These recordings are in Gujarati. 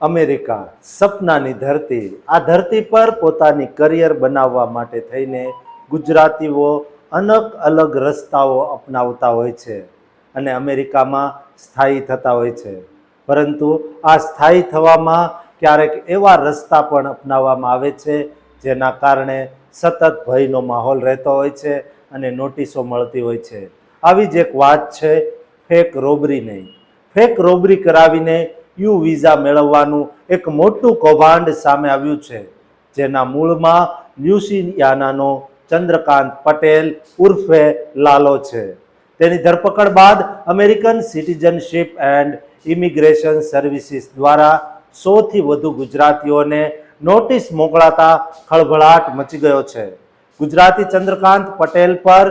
અમેરિકા સપનાની ધરતી. આ ધરતી પર પોતાની કરિયર બનાવવા માટે થઈને ગુજરાતીઓ અનેક અલગ રસ્તાઓ અપનાવતા હોય છે અને અમેરિકામાં સ્થાયી થતા હોય છે. પરંતુ આ સ્થાયી થવામાં ક્યારેક એવા રસ્તા પણ અપનાવવામાં આવે છે જેના કારણે સતત ભયનો માહોલ રહેતો હોય છે અને નોટિસો મળતી હોય છે. આવી જ એક વાત છે ફેક નહીં. ફેક રોબરી કરાવીને યુ વિઝા મેળવવાનું એક મોટું કૌભાંડ સામે આવ્યું છે, જેના મૂળમાં લ્યુસિયાનાનો ચંદ્રકાંત પટેલ ઉર્ફે લાલો છે. તેની ધરપકડ બાદ American citizenship and immigration services દ્વારા સોથી વધુ ગુજરાતીઓને નોટિસ મોકલાતા ખળભળાટ મચી ગયો છે. ગુજરાતી ચંદ્રકાંત પટેલ પર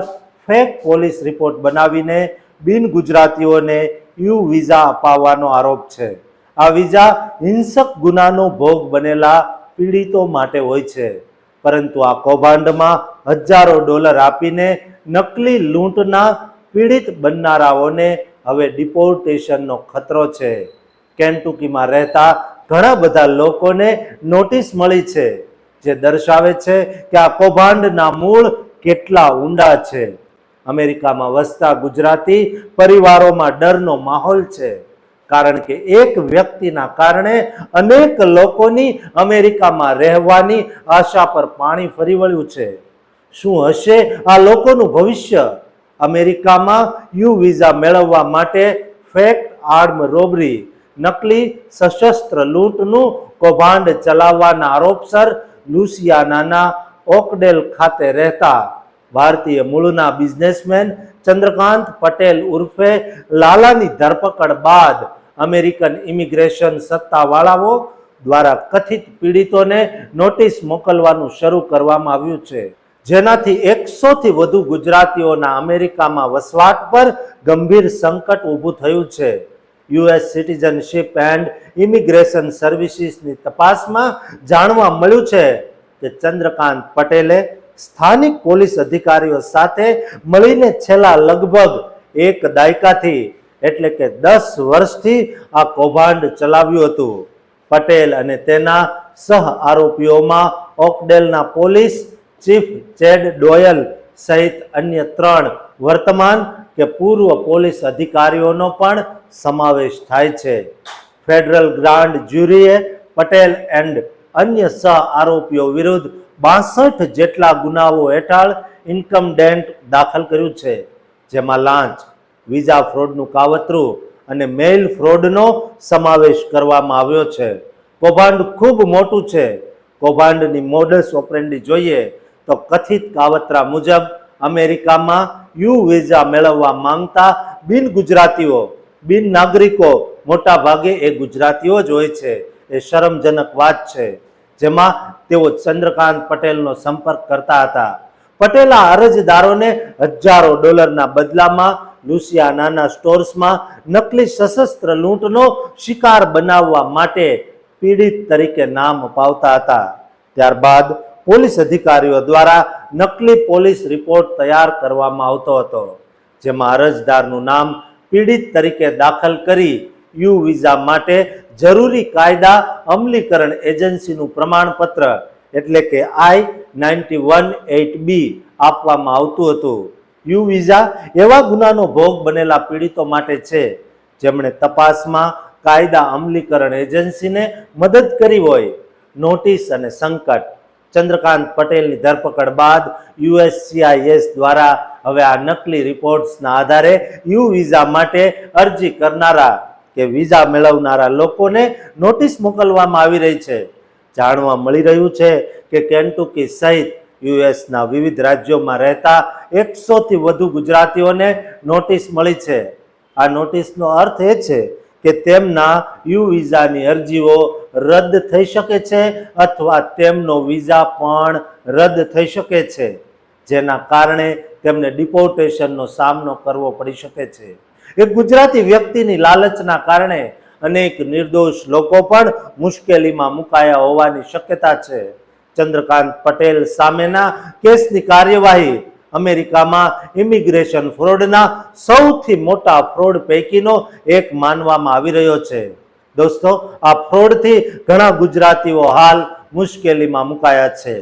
ફેક પોલીસ રિપોર્ટ બનાવીને બિન ગુજરાતીઓને યુ વિઝા અપાવવાનો આરોપ છે. વિઝા હિંસક ગુનાનો ભોગ બનેલા પીડિતો માટે હોય છે. પરંતુ આ કૌભાંડમાં હજારો ડોલર આપીને નકલી લૂંટના પીડિત બનનારાઓને હવે ડિપોર્ટેશનનો ખતરો છે. કેન્ટુકીમાં રહેતા ઘણા બધા લોકોને નોટિસ મળી છે, જે દર્શાવે છે કે આ કૌભાંડના મૂળ કેટલા ઊંડા છે. અમેરિકામાં વસતા ગુજરાતી પરિવારોમાં ડરનો માહોલ છે. કારણ કે એક વ્યક્તિના કારણે અનેક લોકોની અમેરિકામાં રહેવાની આશા પર પાણી ફરી વળ્યું છે. શું હશે? આ લોકોનું ભવિષ્ય અમેરિકામાં યુ વિઝા મેળવવા માટે ફેક આર્મ રોબરી, નકલી સશસ્ત્ર લૂંટનું કૌભાંડ ચલાવવાના આરોપસર લુસિયાનાના ઓકડેલ ખાતે રહેતા ભારતીય મૂળના બિઝનેસમેન ચંદ્રકાંત પટેલ ઉર્ફે લાલાની ધરપકડ બાદ અમેરિકન ઇમિગ્રેશન સત્તાવાળાઓ દ્વારા કથિત પીડિતોને નોટિસ મોકલવાનું શરૂ કરવામાં આવ્યું છે. જેનાથી એકસોથી વધુ ગુજરાતીઓના અમેરિકામાં વસવાટ પર ગંભીર સંકટ ઊભું થયું છે. યુએસ સિટીઝનશીપ એન્ડ ઇમિગ્રેશન સર્વિસીસની તપાસમાં જાણવા મળ્યું છે કે ચંદ્રકાંત પટેલે સ્થાનિક પોલીસ અધિકારીઓ સાથે મળીને છેલ્લા લગભગ એક દાયકાથી એટલે કે દસ વર્ષથી આ કૌભાંડ ચલાવ્યું હતું. પટેલ અને તેના સહ આરોપીઓમાં ઓકડેલના પોલીસ, ચીફ ચેડ ડોયલ સહિત અન્ય ત્રણ વર્તમાન કે પૂર્વ પોલીસ અધિકારીઓનો પણ સમાવેશ થાય છે. ફેડરલ ગ્રાન્ડ જ્યુરીએ પટેલ એન્ડ અન્ય સહ આરોપીઓ વિરુદ્ધ બાસઠ જેટલા ગુનાઓ હેઠળ ઇન્કમ ડેન્ટ દાખલ કર્યું છે, જેમાં લાંચ વિઝા ફ્રોડનું કાવતરું અને મેઇલ ફ્રોડનો સમાવેશ કરવામાં આવ્યો છે. કૌભાંડ ખૂબ મોટું છે. કૌભાંડની મોડસ ઓપરેન્ડી જોઈએ તો કથિત કાવતરા મુજબ અમેરિકામાં યુ વિઝા મેળવવા માંગતા બિન ગુજરાતીઓ, બિન નાગરિકો મોટા ભાગે એ ગુજરાતીઓ જ હોય છે. એ શરમજનક વાત છે. જેમાં તેઓ ચંદ્રકાંત પટેલનો સંપર્ક કરતા હતા. પટેલ અરજદારોને હજારો ડોલરના બદલામાં લુસિયાનાના સ્ટોર્સમાં નકલી સશસ્ત્ર લૂંટનો શિકાર બનાવવા માટે પીડિત તરીકે નામ અપાવતા હતા. ત્યારબાદ પોલીસ અધિકારીઓ દ્વારા નકલી પોલીસ રિપોર્ટ તૈયાર કરવામાં આવતો હતો, જેમાં અરજદારનું નામ પીડિત તરીકે દાખલ કરી યુ વિઝા માટે જરૂરી કાયદા અમલીકરણ એજન્સીનું પ્રમાણપત્ર એટલે કે I ninety one eight B આપવામાં આવતું હતું. યુ વિઝા એવા ગુનાનો ભોગ બનેલા પીડિતો માટે છે, જેમણે તપાસમાં કાયદા અમલીકરણ એજન્સીને મદદ કરી હોય. નોટિસ અને સંકટ. ચંદ્રકાંત પટેલની ધરપકડ બાદ યુએસસીઆઈએસ દ્વારા હવે આ નકલી રિપોર્ટ્સના આધારે યુ વિઝા માટે અરજી કરનારા કે વિઝા મેળવનારા લોકોને નોટિસ મોકલવામાં આવી રહી છે. જાણવા મળી રહ્યું છે કે કેન્ટુકી સહિત યુએસના વિવિધ રાજ્યોમાં રહેતા એકસોથી વધુ ગુજરાતીઓને નોટિસ મળી છે. આ નોટિસનો અર્થ એ છે કે તેમના યુ વિઝાની અરજીઓ રદ થઈ શકે છે અથવા તેમનો વિઝા પણ રદ થઈ શકે છે, જેના કારણે તેમને ડિપોર્ટેશનનો સામનો કરવો પડી શકે છે. એક ગુજરાતી વ્યક્તિની લાલચના કારણે અનેક નિર્દોષ લોકો પણ મુશ્કેલીમાં મુકાયા હોવાની શક્યતા છે. ચંદ્રકાંત પટેલ સામેના કેસની કાર્યવાહી અમેરિકામાં ઇમિગ્રેશન ફ્રોડના સૌથી મોટા ફ્રોડ પૈકીનો એક માનવામાં આવી રહ્યો છે. દોસ્તો, આ ફ્રોડથી ઘણા ગુજરાતીઓ હાલ મુશ્કેલીમાં મુકાયા છે.